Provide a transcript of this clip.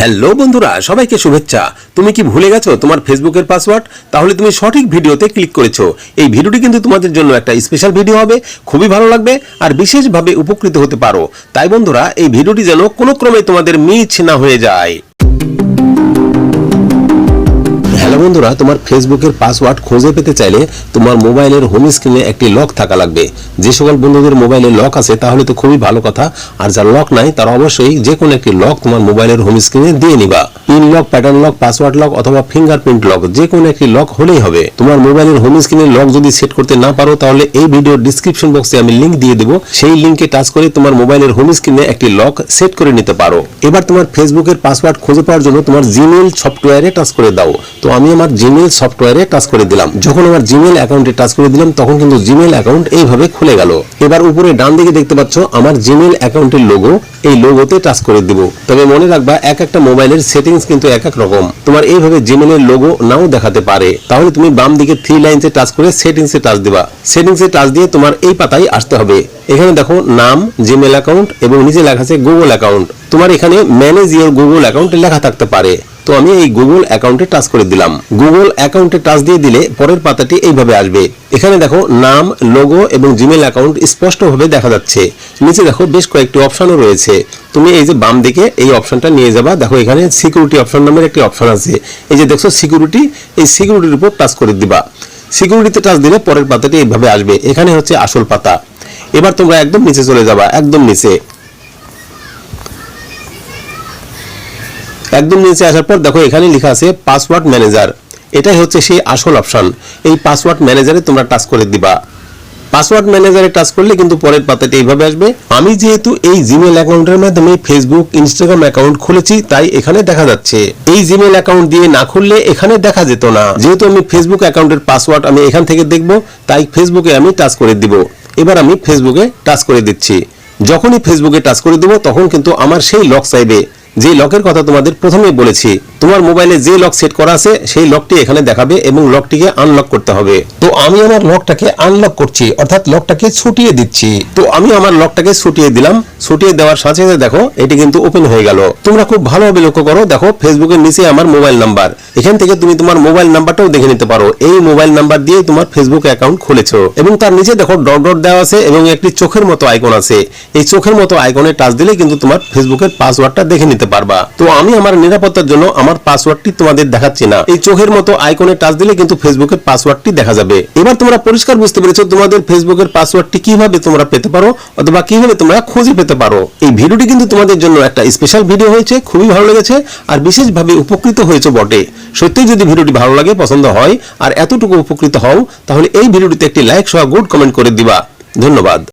Hello বন্ধুরা, সবাইকে শুভেচ্ছা। তুমি কি ভুলে গেছো তোমার ফেসবুকের পাসওয়ার্ড? তাহলে তুমি সঠিক ভিডিওতে ক্লিক করেছ। এই ভিডিওটি কিন্তু তোমাদের জন্য একটা স্পেশাল ভিডিও হবে, খুবই ভালো লাগবে আর বিশেষভাবে উপকৃত হতে পারো। তাই বন্ধুরা, এই ভিডিওটি যেন কোনো ক্রমে তোমাদের মিছ না হয়ে যায়। বন্ধুরা, তোমার ফেসবুকের পাসওয়ার্ড খুঁজে পেতে চাইলে তোমার মোবাইলের হোম স্ক্রিনে একটি লক থাকা লাগবে। যে সকল বন্ধুদের মোবাইলে লক আছে, তাহলে তো খুবই ভালো কথা। আর যার লক নাই, তারা অবশ্যই যে কোনো একটি লক তোমার মোবাইলের হোম স্ক্রিনে দিয়ে নিবা। Pin lock pattern lock password lock অথবা ফিঙ্গারপ্রিন্ট লক যে কোনো একটি লক হলেই হবে। তোমার মোবাইলের হোম স্ক্রিনে লক যদি সেট করতে না পারো, তাহলে এই ভিডিওর ডিসক্রিপশন বক্সে আমি লিংক দিয়ে দেবো। সেই লিংকে টাচ করে তোমার মোবাইলের হোম স্ক্রিনে একটি লক সেট করে নিতে পারো। এবার তোমার ফেসবুকের পাসওয়ার্ড খুঁজে পাওয়ার জন্য তোমার জিমেল সফটওয়্যারে টাচ করে দাও। তো আমি আমার জিমেল সফটওয়্যারে টাচ করে দিলাম। যখন আমার জিমেল অ্যাকাউন্টে টাচ করে দিলাম, তখন কিন্তু জিমেল অ্যাকাউন্ট এইভাবে খুলে গেল। এবার উপরে ডান দিকে দেখতে পাচ্ছ, আমার জিমেল অ্যাকাউন্টের লোগো এই লোগোতে টাচ করে দিব। তবে মনে রাখবা, এক একটা মোবাইলের সেটিংস কিন্তু এক এক রকম। তোমার এইভাবে জিমেলের লোগো নাও দেখাতে পারে। তাহলে তুমি বাম দিকে থ্রি লাইনসে টাচ করে সেটিংসে টাচ দিবা। সেটিংসে টাচ দিয়ে তোমার এই পাতায় আসতে হবে। এখানে দেখো, নাম জিমেল অ্যাকাউন্ট এবং নিচে লেখা আছে গুগল অ্যাকাউন্ট তোমার এখানে ম্যানেজ ইওর গুগল অ্যাকাউন্ট লেখা থাকতে পারে। তো আমি এই গুগল অ্যাকাউন্টে টাচ করে দিলাম। গুগল অ্যাকাউন্টে টাচ দিয়ে দিলে পরের পাতাটি এইভাবে আসবে। এখানে দেখো নাম লোগো এবং জিমেল অ্যাকাউন্ট স্পষ্টভাবে দেখা যাচ্ছে। নিচে দেখো বেশ কয়েকটি অপশনও রয়েছে। তুমি এই যে বাম দিকে এই অপশনটা নিয়ে যাবা। দেখো এখানে সিকিউরিটি অপশন নামের একটি অপশন আছে। এই যে দেখছ সিকিউরিটি এই সিকিউরিটির উপর টাচ করে দিবা। সিকিউরিটিতে টাচ দিলে পরের পাতাটি এইভাবে আসবে। এখানে হচ্ছে আসল পাতা। এবার তোমরা একদম নিচে চলে যাবা, একদম নিচে। একদম নিচে আসার পর দেখো এখানে লেখা আছে পাসওয়ার্ড ম্যানেজার এটাই হচ্ছে সেই আসল অপশন এই পাসওয়ার্ড ম্যানেজারে তোমরা টাচ করে দিবা। পাসওয়ার্ড ম্যানেজারে টাচ করলে কিন্তু পরের পাতাটি এইভাবে আসবে। আমি যেহেতু এই জিমেল অ্যাকাউন্টের মাধ্যমে ফেসবুক ইনস্টাগ্রাম অ্যাকাউন্ট খুলেছি, তাই এখানে দেখা যাচ্ছে। এই জিমেল অ্যাকাউন্ট দিয়ে না খুললে এখানে দেখা যেত না। যেহেতু আমি ফেসবুক অ্যাকাউন্টের পাসওয়ার্ড আমি এখান থেকে দেখব, তাই ফেসবুকে আমি টাচ করে দিব। এবার আমি ফেসবুকে টাচ করে দিচ্ছি। যখনই ফেসবুকে টাচ করে দিব, তখন কিন্তু আমার সেই লক চাইবে। যে লকের কথা তোমাদের প্রথমেই বলেছি তোমার মোবাইলে যে লক সেট করা আছে, সেই লকটি এখানে দেখাবে এবং লকটিকে আনলক করতে হবে। তো আমি আমার লকটাকে আনলক করছি, অর্থাৎ লকটাকে ছুটিয়ে দিচ্ছি। তো আমি আমার লকটাকে ছুটিয়ে দিলাম। ছুটিয়ে দেওয়ার সাথে সাথে দেখো, এটি কিন্তু ওপেন হয়ে গেল। তোমরা খুব ভালোভাবে লক্ষ্য করো, দেখো ফেসবুকের নিচে আমার মোবাইল নাম্বার। এখান থেকে তুমি তোমার মোবাইল নাম্বারটাও দেখে নিতে পারো। এই মোবাইল নাম্বার দিয়ে তোমার ফেসবুক অ্যাকাউন্ট খুলেছো। এবং তার নিচে দেখো ডট ডট দেওয়া আছে এবং একটি চোখের মতো আইকন আছে। এই চোখের মতো আইকনে টাচ দিলে কিন্তু তোমার ফেসবুকের পাসওয়ার্ডটা দেখে নিতে পারবা। তো আমি আমার নিরাপত্তার জন্য আমার পাসওয়ার্ডটি তোমাদের দেখাচ্ছি না। এই চোখের মতো আইকনে টাচ দিলে কিন্তু ফেসবুকের পাসওয়ার্ডটি দেখা যাবে। এবার তোমরা পরিষ্কার বুঝতে পেরেছ তোমাদের ফেসবুকের পাসওয়ার্ডটি কীভাবে তোমরা পেতে পারো অথবা কীভাবে তোমরা খুঁজে পেতে পারো। এই ভিডিওটি কিন্তু তোমাদের জন্য একটা স্পেশাল ভিডিও হয়েছে, খুবই ভালো লেগেছে আর বিশেষভাবে উপকৃত হয়েছে বটে। সত্যি যদি ভিডিওটি ভালো লাগে, পছন্দ হয় আর এতটুকু উপকৃত হও, তাহলে এই ভিডিওটিতে একটি লাইক সহ গুড কমেন্ট করে দিবা। ধন্যবাদ।